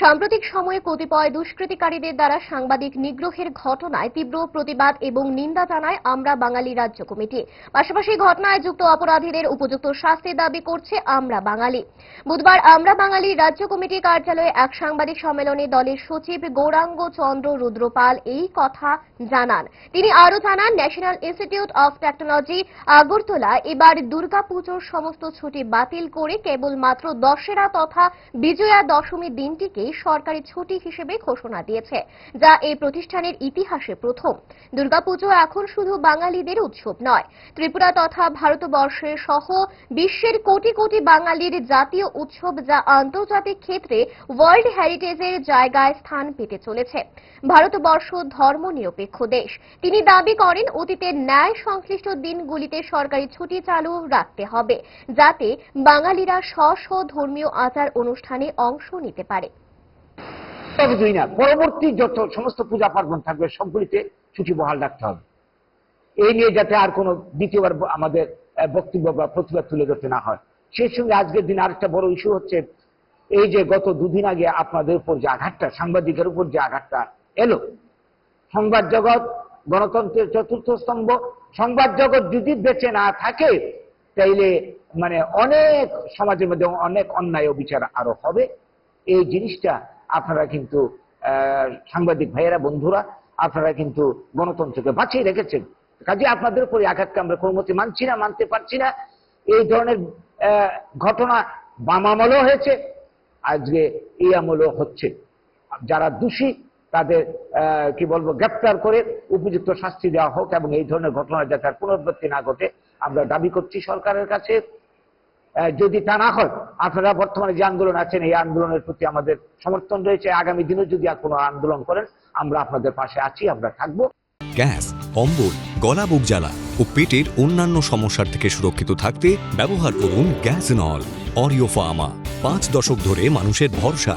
সাম্প্রতিক সময়ে কতিপয় দুষ্কৃতিকারীদের দ্বারা সাংবাদিক নিগ্রহের ঘটনায় তীব্র প্রতিবাদ এবং নিন্দা জানায় আমরা বাঙালি রাজ্য কমিটি। পাশাপাশি ঘটনায় যুক্ত অপরাধীদের উপযুক্ত শাস্তি দাবি করছে আমরা বাঙালি। বুধবার আমরা বাঙালি রাজ্য কমিটি কার্যালয়ে এক সাংবাদিক সম্মেলনে দলের সচিব গৌরাঙ্গ চন্দ্র রুদ্রপাল এই কথা জানান। তিনি আরও জানান, National Institute of Technology, Agartala এবার দুর্গাপুজোর সমস্ত ছুটি বাতিল করে কেবলমাত্র দশেরা তথা বিজয়া দশমী দিনটিকে সরকারি ছুটি হিসেবে ঘোষণা দিয়েছে, যা এই প্রতিষ্ঠানের ইতিহাসে প্রথম। দুর্গাপুজো এখন শুধু বাঙালিদের উৎসব নয়, ত্রিপুরা তথা ভারতবর্ষের সহ বিশ্বের কোটি কোটি বাঙালির জাতীয় উৎসব যা আন্তর্জাতিক ক্ষেত্রে ওয়ার্ল্ড হেরিটেজের জায়গায় স্থান পেতে চলেছে। ভারতবর্ষ ধর্ম নিরপেক্ষ দেশ। তিনি দাবি করেন, অতীতের ন্যায় সংশ্লিষ্ট দিনগুলিতে সরকারি ছুটি চালু রাখতে হবে, যাতে বাঙালিরা স্ব স্ব ধর্মীয় আচার অনুষ্ঠানে অংশ নিতে পারে। শুধুই না। পরবর্তী যত সমস্ত পূজা পার্বণ থাকবে, সবগুলিতে ছুটি বহাল রাখতে হবে। এই নিয়ে যাতে আর কোনো দ্বিতীয়বার আমাদের বক্তব্য বা প্রতিবাদ তুলে ধরতে না হয়। সেই সঙ্গে আজকের দিন আরেকটা বড় ইস্যু হচ্ছে, এই যে গত দুদিন আগে আপনাদের উপর যে আঘাতটা, সাংবাদিকের উপর যে আঘাতটা এলো, সংবাদ জগৎ, গণতন্ত্রের চতুর্থ স্তম্ভ, সংবাদ জগৎ যদি বেঁচে না থাকে, তাইলে মানে অনেক সমাজের মধ্যে অনেক অন্যায় বিচার আরও হবে। এই জিনিসটা আপনারা কিন্তু সাংবাদিক ভাইয়েরা, বন্ধুরা, আপনারা কিন্তু গণতন্ত্রকে বাঁচিয়ে রেখেছেন। কাজে আপনাদের উপরে আঘাতকে আমরা কোনো মতে মানছি না, মানতে পারছি না। এই ধরনের ঘটনা বাম আমলও হয়েছে, আজকে এই আমলও হচ্ছে। যারা দোষী, তাদের কি বলব, গ্রেপ্তার করে উপযুক্ত শাস্তি দেওয়া হোক এবং এই ধরনের ঘটনা যাতে আর পুনরাবৃত্তি না ঘটে, আমরা দাবি করছি সরকারের কাছে। যদি তা না হয়, আপনারা বর্তমানে যে আন্দোলন আছেন, এই আন্দোলনের প্রতি আমাদের সমর্থন রয়েছে। আগামী দিনে যদি আর কোনো আন্দোলন করেন, আমরা আপনাদের পাশে আছি, আমরা থাকব। গ্যাস অম্বল গলা বুক জ্বালা ও পেটের অন্যান্য সমস্যার থেকে সুরক্ষিত থাকতে ব্যবহার করুন গ্যাস নল, অরিও ফার্মা। পাঁচ দশক ধরে মানুষের ভরসা।